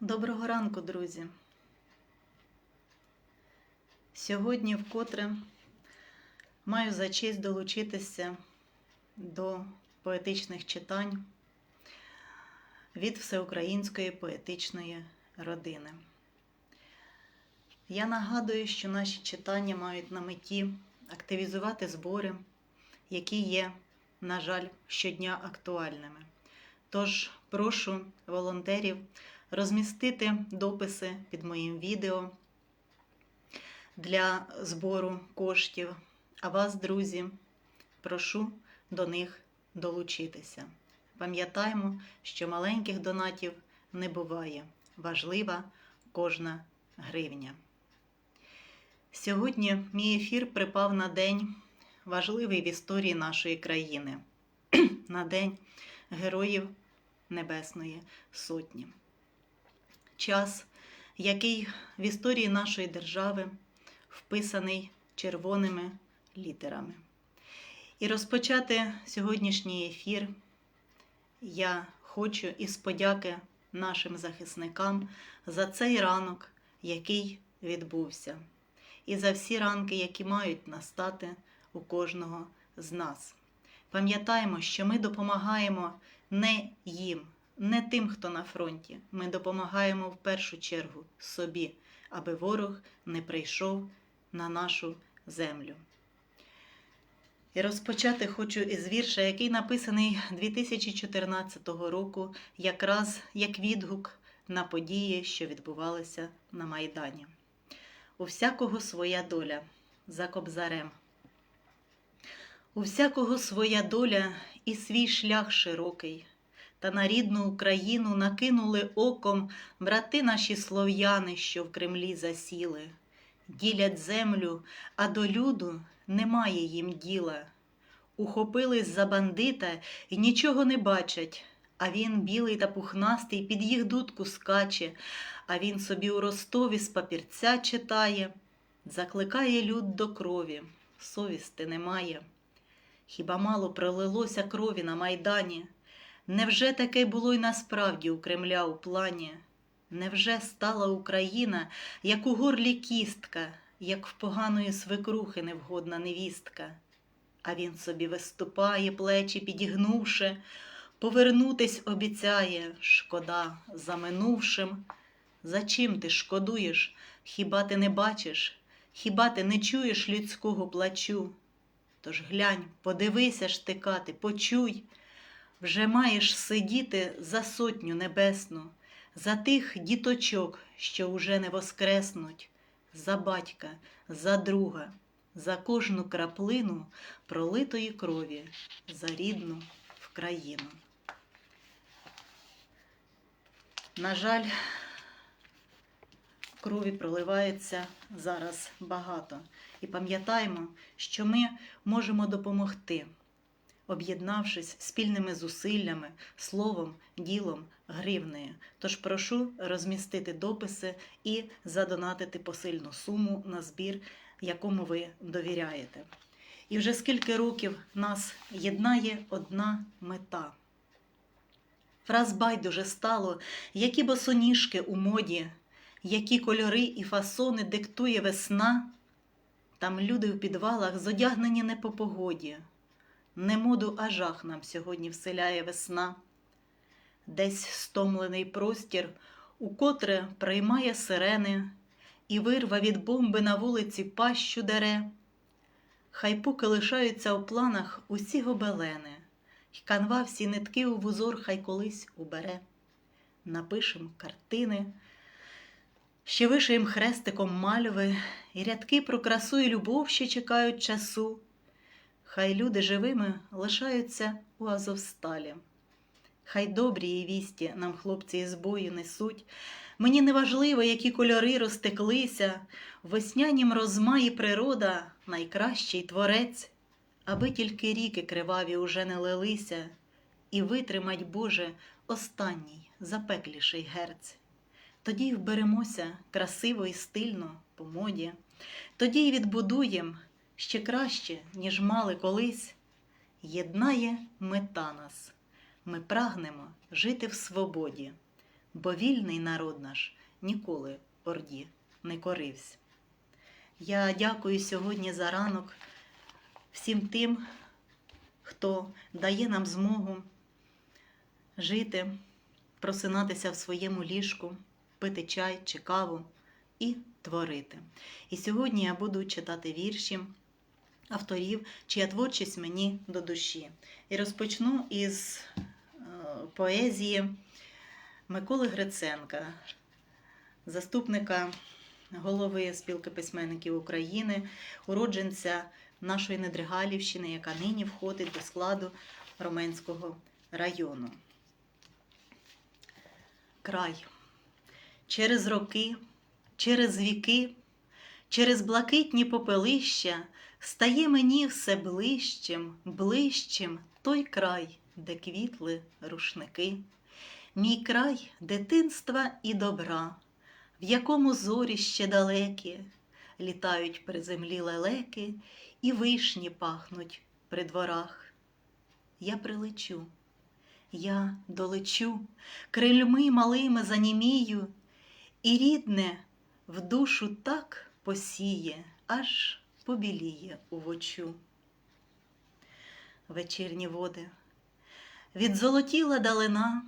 Доброго ранку, друзі. Сьогодні вкотре маю за честь долучитися до поетичних читань від всеукраїнської поетичної родини. Я нагадую, що наші читання мають на меті активізувати збори, які є, на жаль, щодня актуальними. Тож прошу волонтерів розмістити дописи під моїм відео для збору коштів. А вас, друзі, прошу до них долучитися. Пам'ятаємо, що маленьких донатів не буває. Важлива кожна гривня. Сьогодні мій ефір припав на день важливий в історії нашої країни, на День Героїв Небесної Сотні. Час, який в історії нашої держави вписаний червоними літерами. І розпочати сьогоднішній ефір я хочу із подяки нашим захисникам за цей ранок, який відбувся, і за всі ранки, які мають настати у кожного з нас. Пам'ятаємо, що ми допомагаємо не їм, не тим, хто на фронті. Ми допомагаємо в першу чергу собі, аби ворог не прийшов на нашу землю. І розпочати хочу із вірша, який написаний 2014 року, якраз як відгук на події, що відбувалися на Майдані. У всякого своя доля за кобзарем. У всякого своя доля і свій шлях широкий, та на рідну Україну накинули оком брати наші слов'яни, що в Кремлі засіли, ділять землю, а до люду немає їм діла. Ухопились за бандита і нічого не бачать, а він білий та пухнастий під їх дудку скаче, а він собі у Ростові з папірця читає, закликає люд до крові, совісти немає. Хіба мало пролилося крові на майдані? Невже таке було й насправді у Кремля у плані? Невже стала Україна, як у горлі кістка, як в поганої свекрухи невгодна невістка? А він собі виступає, плечі підігнувши, повернутись обіцяє, шкода за минувшим. За чим ти шкодуєш? Хіба ти не бачиш? Хіба ти не чуєш людського плачу? Тож глянь, подивися ж штикати, почуй, вже маєш сидіти за сотню небесну, за тих діточок, що уже не воскреснуть, за батька, за друга, за кожну краплину пролитої крові, за рідну в країну. На жаль, крові проливається зараз багато. І пам'ятаємо, що ми можемо допомогти, об'єднавшись спільними зусиллями, словом, ділом, гривнею. Тож прошу розмістити дописи і задонатити посильну суму на збір, якому ви довіряєте. І вже скільки років нас єднає одна мета. Враз байдуже стало, які босоніжки у моді, які кольори і фасони диктує весна. Там люди в підвалах зодягнені не по погоді, не моду, а жах нам сьогодні вселяє весна. Десь стомлений простір, укотре приймає сирени, і вирва від бомби на вулиці пащу дере. Хай поки лишаються у планах усі гобелени, й канва всі нитки у вузор хай колись убере. Напишем картини. Ще вишиєм хрестиком мальви, і рядки про красу і любов ще чекають часу. Хай люди живими лишаються у Азовсталі. Хай добрі її вісті нам хлопці із бою несуть. Мені не важливо, які кольори розтеклися, веснянім розмаї природа найкращий творець, аби тільки ріки криваві уже не лилися, і витримать, Боже, останній запекліший герць. Тоді й вберемося красиво і стильно по моді, тоді й відбудуєм ще краще, ніж мали колись. Єднає мета нас. Ми прагнемо жити в свободі, бо вільний народ наш ніколи орді не корився. Я дякую сьогодні за ранок всім тим, хто дає нам змогу жити, просинатися в своєму ліжку, пити чай чи каву і творити. І сьогодні я буду читати вірші авторів, чия творчість мені до душі. І розпочну із е, поезії Миколи Гриценка, заступника голови спілки письменників України, уродженця нашої Недригалівщини, яка нині входить до складу Роменського району. Край. Через роки, через віки, через блакитні попелища стає мені все ближчим, ближчим той край, де квітли рушники. Мій край дитинства і добра, в якому зорі ще далекі, літають при землі лелеки і вишні пахнуть при дворах. Я прилечу, я долечу, крильми малими занімію, і рідне в душу так посіє, аж побіліє у вочу. Вечірні води відзолотіла далина,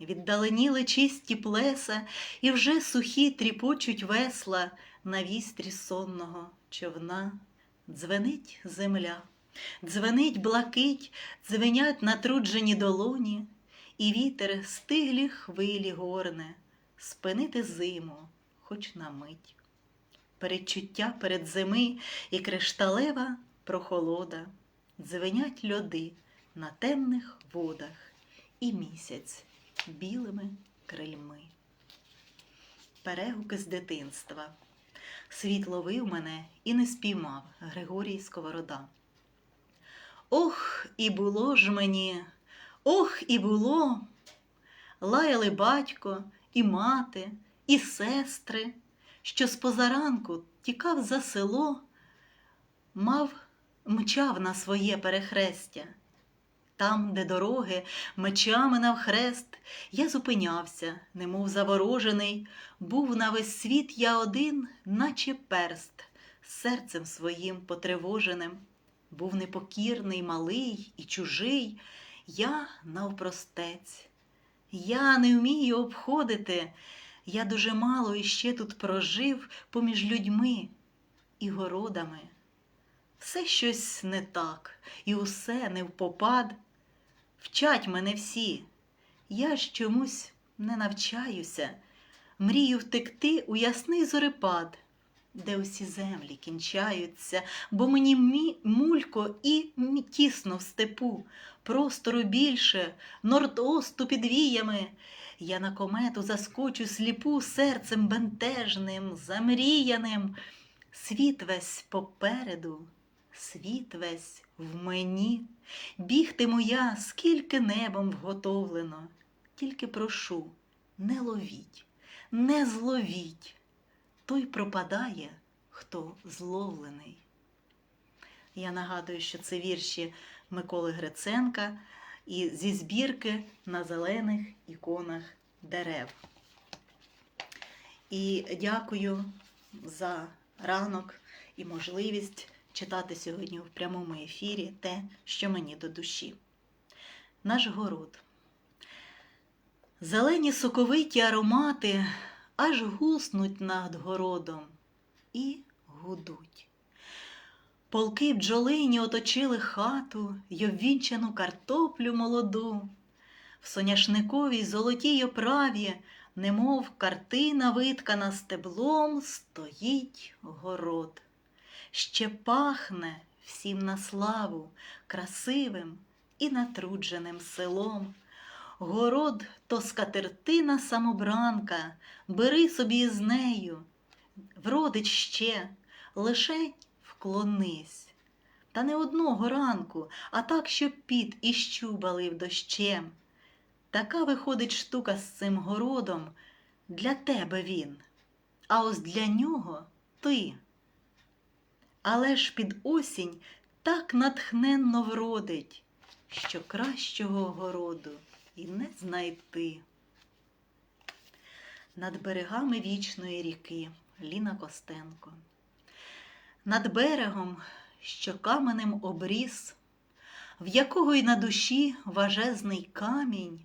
віддаленіли чисті плеса, і вже сухі тріпочуть весла на вістрі сонного човна. Дзвенить земля, дзвенить блакить, дзвенять натруджені долоні, і вітер стиглі хвилі горне, спинити зиму, хоч на мить. Передчуття перед зими і кришталева прохолода, дзвенять льоди на темних водах і місяць білими крильми. Перегуки з дитинства. Світ ловив мене і не спіймав Григорій Сковорода. Ох, і було ж мені, ох, і було. Лаяли батько, і мати, і сестри, що з позаранку тікав за село, мав, мчав на своє перехрестя. Там, де дороги, мечами навхрест, я зупинявся, немов заворожений, був на весь світ я один, наче перст, серцем своїм потривоженим. Був непокірний, малий і чужий, я навпростець. Я не вмію обходити, я дуже мало іще тут прожив поміж людьми і городами. Все щось не так, і усе не впопад. Вчать мене всі, я ж чомусь не навчаюся, мрію втекти у ясний зорепад, де усі землі кінчаються, бо мені мі, мулько і тісно в степу, простору більше, нордосту під віями. Я на комету заскочу сліпу серцем бентежним, замріяним. Світ весь попереду, світ весь в мені. Бігтиму я, скільки небом вготовлено. Тільки прошу, не ловіть, не зловіть. Той пропадає, хто зловлений. Я нагадую, що це вірші Миколи Гриценка і зі збірки на зелених іконах дерев. І дякую за ранок і можливість читати сьогодні в прямому ефірі те, що мені до душі. Наш город. Зелені соковиті аромати аж гуснуть над городом і гудуть. Полки бджолині оточили хату й обвінчану картоплю молоду. В соняшниковій золотій оправі, немов картина виткана стеблом, стоїть город. Ще пахне всім на славу красивим і натрудженим селом. Город то скатертина самобранка, бери собі з нею, вродить ще, лише вклонись. Та не одного ранку, а так, щоб під і щубалив дощем. Така виходить штука з цим городом, для тебе він, а ось для нього ти. Але ж під осінь так натхненно вродить, що кращого городу і не знайти. над берегами вічної ріки Ліна Костенко. Над берегом, що каменем обріс, в якого й на душі важезний камінь,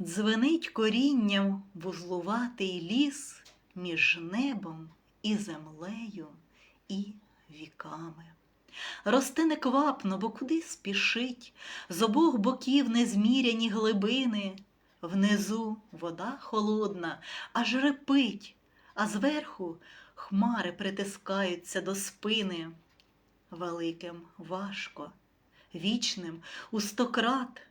дзвенить корінням вузлуватий ліс між небом і землею і віками. Росте неквапно, бо куди спішить, з обох боків незміряні глибини, внизу вода холодна, аж репить, а зверху хмари притискаються до спини. Великим важко, вічним у стократ.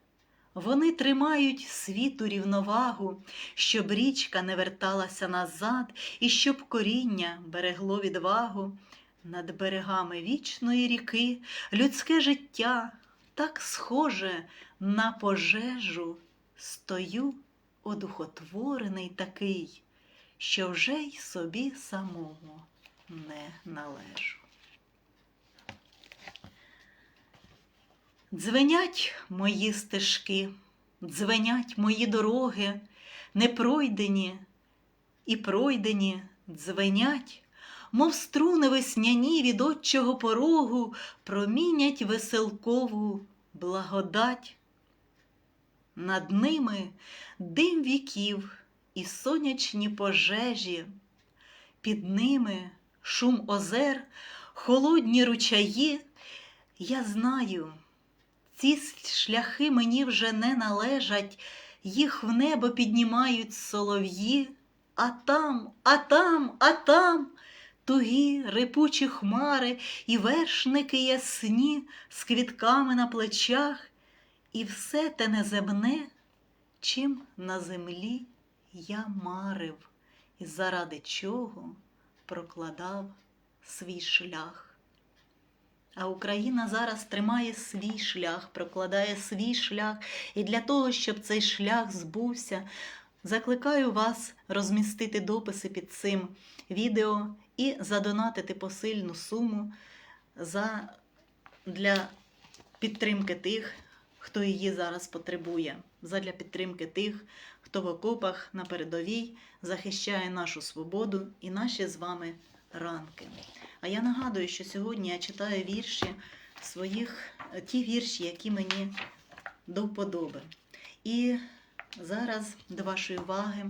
Вони тримають світу рівновагу, щоб річка не верталася назад, і щоб коріння берегло відвагу. Над берегами вічної ріки людське життя так схоже на пожежу. Стою одухотворений такий, що вже й собі самому не належу. Дзвенять мої стежки, дзвенять мої дороги, непройдені і пройдені дзвенять, мов струни весняні від отчого порогу промінять веселкову благодать. Над ними дим віків і сонячні пожежі, під ними шум озер, холодні ручаї. Я знаю, ці шляхи мені вже не належать, їх в небо піднімають солов'ї, а там, а там, а там тугі рипучі хмари і вершники ясні з квітками на плечах, і все те неземне, чим на землі я марив, і заради чого прокладав свій шлях. А Україна зараз тримає свій шлях, прокладає свій шлях. І для того, щоб цей шлях збувся, закликаю вас розмістити дописи під цим відео і задонатити посильну суму за, для підтримки тих, хто її зараз потребує, задля підтримки тих, хто в окопах на передовій захищає нашу свободу і наші з вами ранки. А я нагадую, що сьогодні я читаю вірші своїх, ті вірші, які мені до вподоби. І зараз до вашої уваги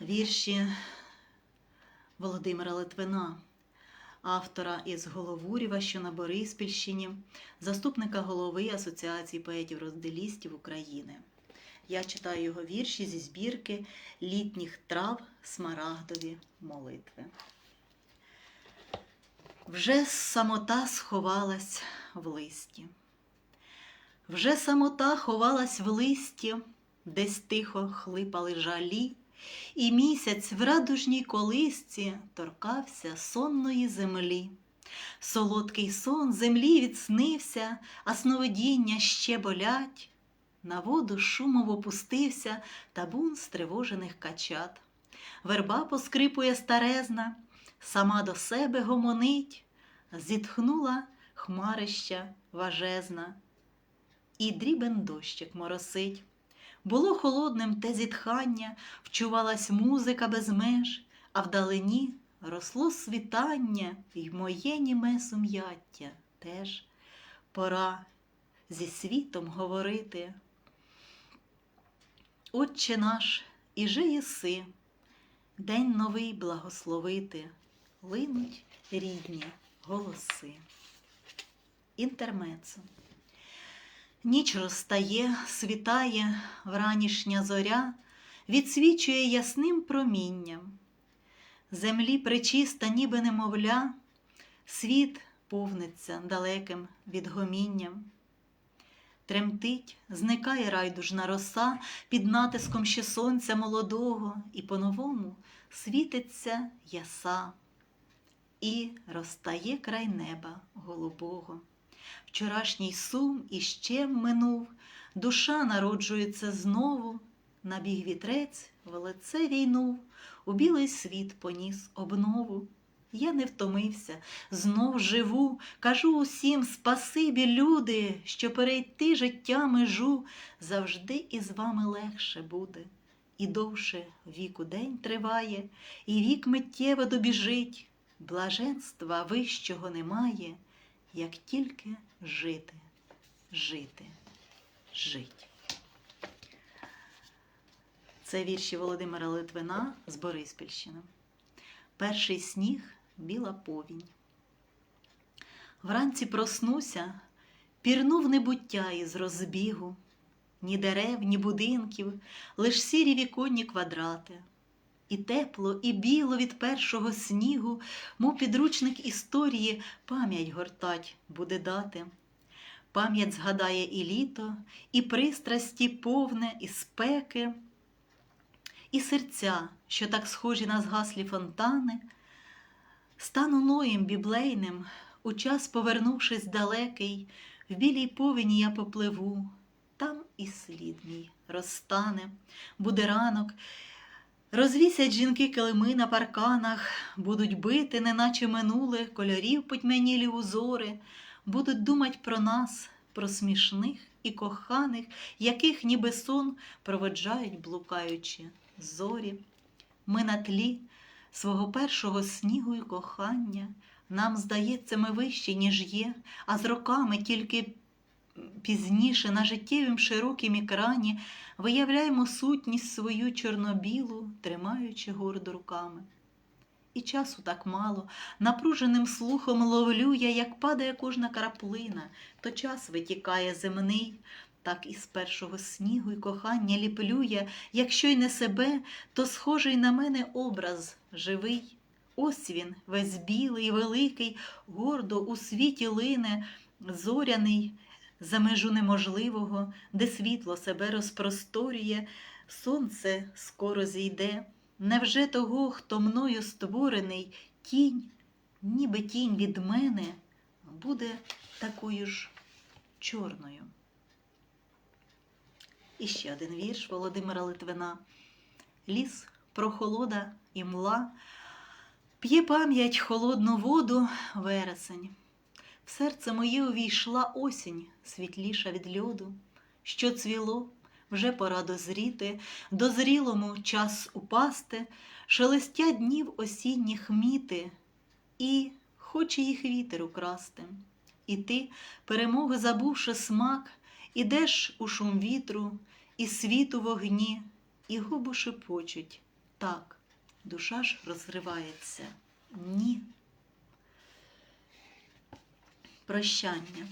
вірші Володимира Литвина, автора із Головурєва, що на Бориспільщині, заступника голови Асоціації поетів-розделістів України. Я читаю його вірші зі збірки літніх трав смарагдові молитви. Вже самота сховалась в листі. Вже самота ховалась в листі, десь тихо хлипали жалі, і місяць в радужній колисці торкався сонної землі. Солодкий сон землі відснився, а сновидіння ще болять. На воду шумом опустився табун стривожених качат. Верба поскрипує старезна, сама до себе гомонить, зітхнула хмарища важезна, і дрібен дощик моросить. Було холодним те зітхання, вчувалась музика без меж, а вдалині росло світання й моє німе сум'яття теж пора зі світом говорити. Отче наш, і же єси, день новий благословити, линуть рідні голоси. Інтермецо. Ніч розстає, світає вранішня зоря, відсвічує ясним промінням. Землі причиста, ніби немовля, світ повниться далеким відгомінням. Тремтить, зникає райдужна роса під натиском ще сонця молодого, і по-новому світиться яса, і розтає край неба голубого. Вчорашній сум іще минув, душа народжується знову, набіг вітрець, в лице війнув, у білий світ поніс обнову. Я не втомився, знов живу, кажу усім спасибі, люди, що перейти життя межу завжди із вами легше буде. і довше віку день триває, і вік миттєво добіжить, блаженства вищого немає, як тільки жити, жити, жить. Це вірші Володимира Литвина з Бориспільщини. Перший сніг біла повінь. Вранці проснуся, пірнув небуття із розбігу, ні дерев, ні будинків, лиш сірі віконні квадрати. І тепло, і біло від першого снігу, мов підручник історії, пам'ять гортать буде дати. Пам'ять згадає і літо, і пристрасті повне, і спеки, і серця, що так схожі на згаслі фонтани, стану ноєм біблейним, у час, повернувшись далекий, в білій повені я попливу, там і слід мій розтане, буде ранок. Розвісять жінки килими на парканах, будуть бити, неначе минуле, кольорів потьмянілі узори, будуть думать про нас, про смішних і коханих, яких ніби сон проводжають, блукаючи зорі. Ми на тлі свого першого снігу і кохання. Нам здається, ми вищі, ніж є, а з роками тільки пізніше на життєвім широкім екрані виявляємо сутність свою чорнобілу, тримаючи гордо руками. І часу так мало, напруженим слухом ловлю я, як падає кожна краплина, то час витікає земний, так із першого снігу й кохання ліплю я, якщо й не себе, то схожий на мене образ живий. Ось він, весь білий, великий, гордо у світі лине, зоряний, за межу неможливого, де світло себе розпросторює, сонце скоро зійде. Невже того, хто мною створений, тінь, ніби тінь від мене, буде такою ж чорною? І ще один вірш Володимира Литвина. Ліс, прохолода і мла, п'є пам'ять холодну воду вересень. В серце моє увійшла осінь, світліша від льоду, що цвіло, вже пора дозріти, дозрілому час упасти, шелестять днів осінніх міти, і хоче їх вітер украсти. І ти, перемоги забувши смак, ідеш у шум вітру, і світу вогні, і губи шепочуть так, душа ж розривається. Ні. Прощання.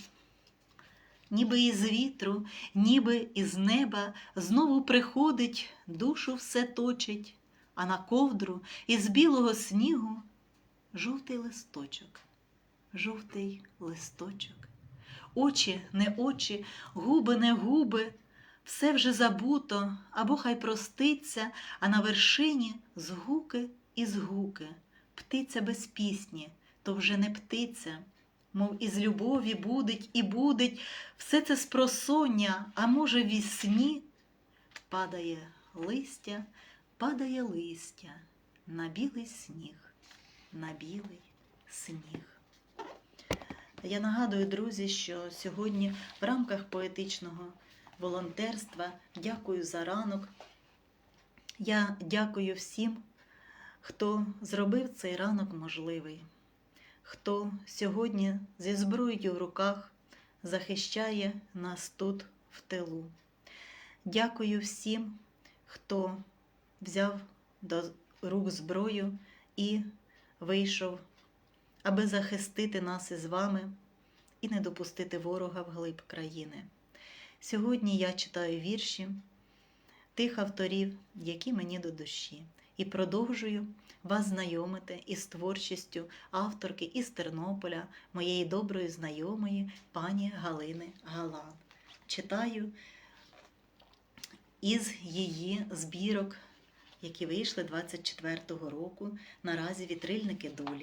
Ніби із вітру, ніби із неба знову приходить, душу все точить, а на ковдру із білого снігу жовтий листочок, жовтий листочок. Очі не очі, губи не губи, все вже забуто, або хай проститься, а на вершині згуки і згуки. Птиця без пісні, то вже не птиця, мов із любові будить і будить все це спросоння, а може, в сні падає листя, падає листя на білий сніг, на білий сніг. Я нагадую, друзі, що сьогодні в рамках поетичного волонтерства дякую за ранок. Я дякую всім, хто зробив цей ранок можливий, хто сьогодні зі зброєю в руках захищає нас тут в тилу. Дякую всім, хто взяв до рук зброю і вийшов, аби захистити нас із вами і не допустити ворога вглиб країни. Сьогодні я читаю вірші тих авторів, які мені до душі, і продовжую вас знайомити із творчістю авторки із Тернополя, моєї доброї знайомої пані Галини Галан. Читаю із її збірок, які вийшли 24-го року, наразі вітрильники долі.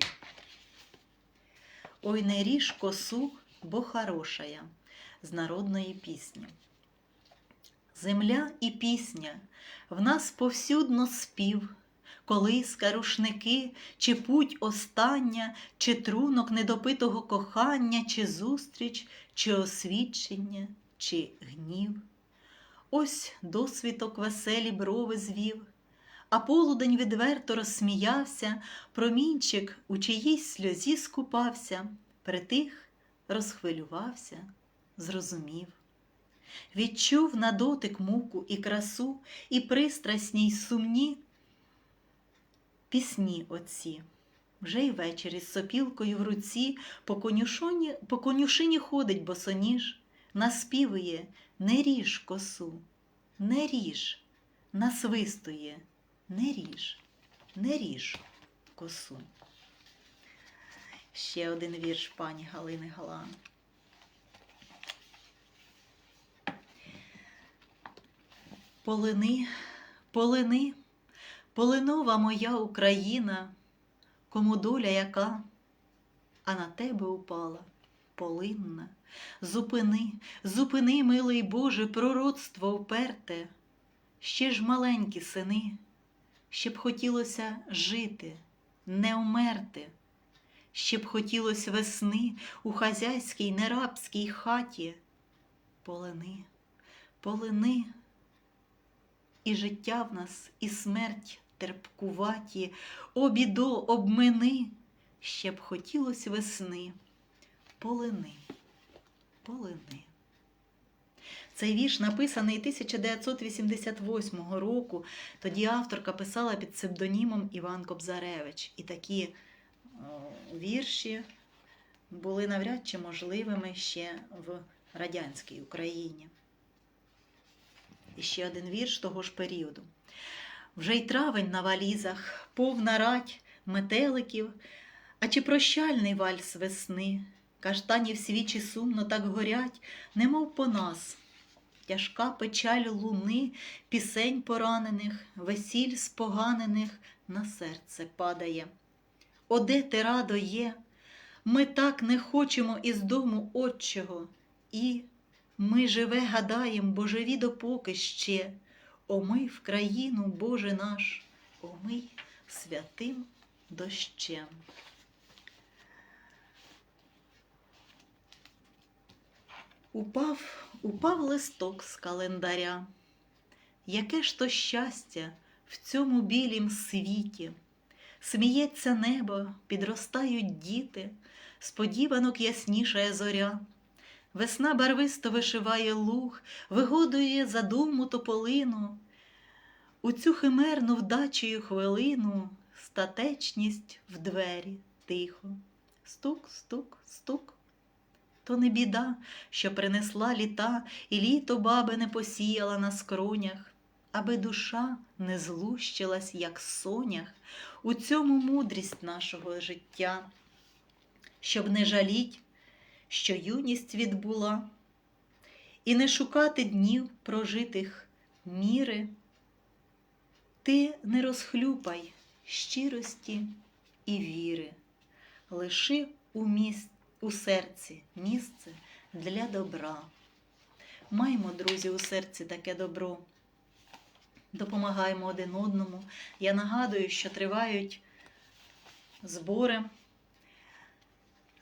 Ой, не ріж косу, бо хорошая з народної пісні. Земля і пісня в нас повсюдно спів, колиска, рушники, чи путь остання, чи трунок недопитого кохання, чи зустріч, чи освідчення, чи гнів. Ось досвіток веселі брови звів, а полудень відверто розсміявся, промінчик у чиїсь сльозі скупався, притих, розхвилювався, зрозумів. Відчув на дотик муку і красу, і пристрасні й сумні пісні отці. Вже й ввечері з сопілкою в руці по конюшині, по конюшині ходить босоніж, наспівує не ріж косу, не ріж, насвистує, не ріж, не ріж косу. Ще один вірш пані Галини Галан. Полини, полини, полинова моя Україна, кому доля яка, а на тебе упала полинна. Зупини, зупини, милий Боже, пророцтво уперте, ще ж маленькі сини, ще б хотілося жити, не умерти, ще б хотілося весни у хазяйській нерабській хаті. Полини, полини, і життя в нас, і смерть терпкуваті, о бідо, обмини, ще б хотілося весни, полини, полини. Цей вірш написаний 1988 року. Тоді авторка писала під псевдонімом Іван Кобзаревич. І такі вірші були навряд чи можливими ще в радянській Україні. І ще один вірш того ж періоду. Вже й травень на валізах, повна рать метеликів, а чи прощальний вальс весни, каштанів свічі сумно так горять, немов по нас. Тяжка печаль луни, пісень поранених, весіль споганених на серце падає. Оде ти радо є, ми так не хочемо із дому отчого, і ми живе гадаєм, бо живі допоки ще. Омий в країну, Боже наш, омий святим дощем. Упав, упав листок з календаря. Яке ж то щастя в цьому білім світі? Сміється небо, підростають діти, сподіванок яснішає зоря. Весна барвисто вишиває луг, вигодує задуму тополину. У цю химерну вдачею хвилину статечність в двері тихо. Стук, стук, стук. То не біда, що принесла літа, і літо баби не посіяла на скронях, аби душа не злущилась, як сонях, у цьому мудрість нашого життя, щоб не жаліть що юність відбула, і не шукати днів прожитих міри, ти не розхлюпай щирості і віри, лиши у, міс... у серці місце для добра. Маємо, друзі, у серці таке добро. Допомагаємо один одному. Я нагадую, що тривають збори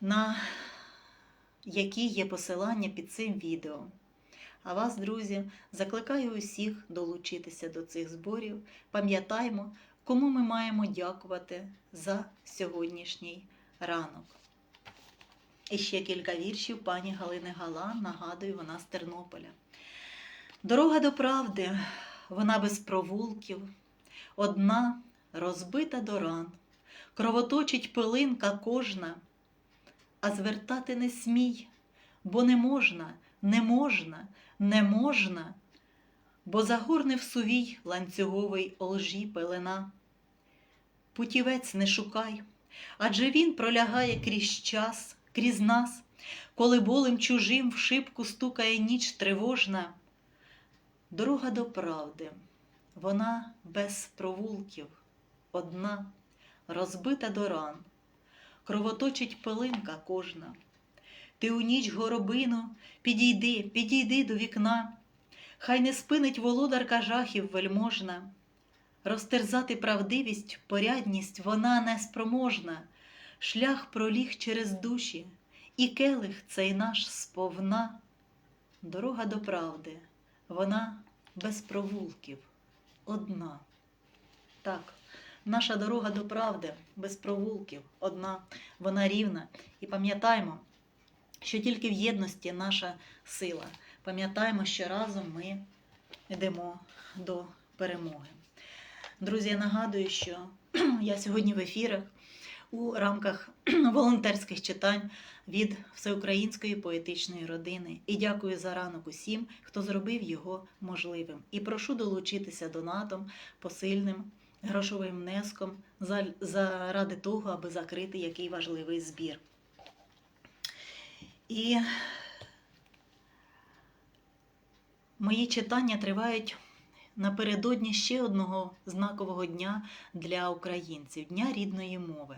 на які є посилання під цим відео. А вас, друзі, закликаю усіх долучитися до цих зборів. Пам'ятаймо, кому ми маємо дякувати за сьогоднішній ранок. І ще кілька віршів пані Галини Галан, нагадую, вона з Тернополя. Дорога до правди, вона без провулків, одна розбита до ран, кровоточить пилинка кожна а звертати не смій, бо не можна, не можна, не можна, бо загорне в сувій ланцюговий олжі пелена. Путівець не шукай, адже він пролягає крізь час, крізь нас, коли болем чужим в шибку стукає ніч тривожна. Дорога до правди, вона без провулків, одна, розбита до ран кровоточить пилинка кожна. Ти у ніч горобину, підійди, підійди до вікна, хай не спинить володарка жахів вельможна. Розтерзати правдивість, порядність вона неспроможна, шлях проліг через душі, і келих цей наш сповна. Дорога до правди, вона без провулків, одна. Так, наша дорога до правди без провулків, одна, вона рівна. І пам'ятаймо, що тільки в єдності наша сила. Пам'ятаємо, що разом ми йдемо до перемоги. Друзі, я нагадую, що я сьогодні в ефірах у рамках волонтерських читань від всеукраїнської поетичної родини. І дякую за ранок усім, хто зробив його можливим. І прошу долучитися донатом, посильним грошовим внеском заради того, аби закрити який важливий збір. І мої читання тривають напередодні ще одного знакового дня для українців Дня рідної мови.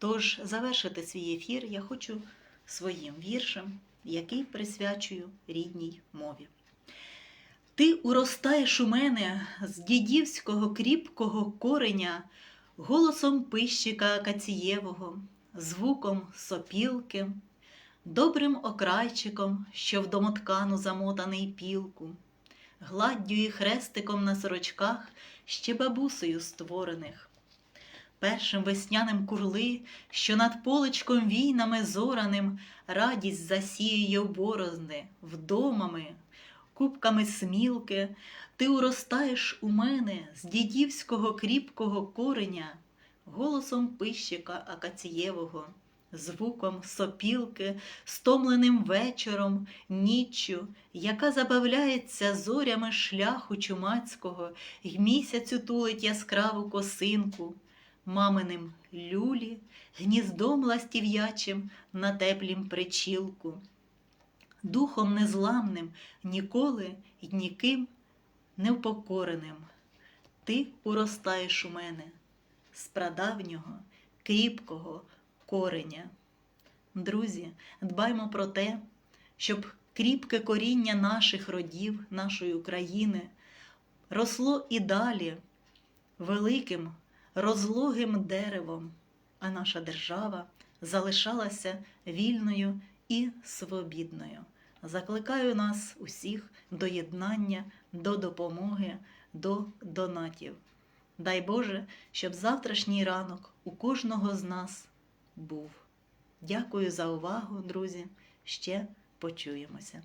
Тож завершити свій ефір я хочу своїм віршем, який присвячую рідній мові. Ти уростаєш у мене з дідівського кріпкого кореня, голосом пищика Акацієвого, звуком сопілки, добрим окрайчиком, що в домоткану замотаний пілку, гладдю і хрестиком на сорочках ще бабусею створених, першим весняним курли, що над поличком війнами зораним радість засіює в борозни, вдомами, кубками смілки, ти уростаєш у мене з дідівського кріпкого кореня, голосом пищика Акацієвого, звуком сопілки, стомленим вечором, ніччю, яка забавляється зорями шляху чумацького, й місяцю тулить яскраву косинку, маминим люлі, гніздом ластів'ячим на теплім причілку. Духом незламним ніколи й ніким невпокореним. Ти уростаєш у мене з прадавнього, кріпкого кореня. Друзі, дбаймо про те, щоб кріпке коріння наших родів, нашої України росло і далі великим розлогим деревом, а наша держава залишалася вільною і свобідною. Закликаю нас усіх до єднання, до допомоги, до донатів. Дай Боже, щоб завтрашній ранок у кожного з нас був. Дякую за увагу, друзі. Ще почуємося.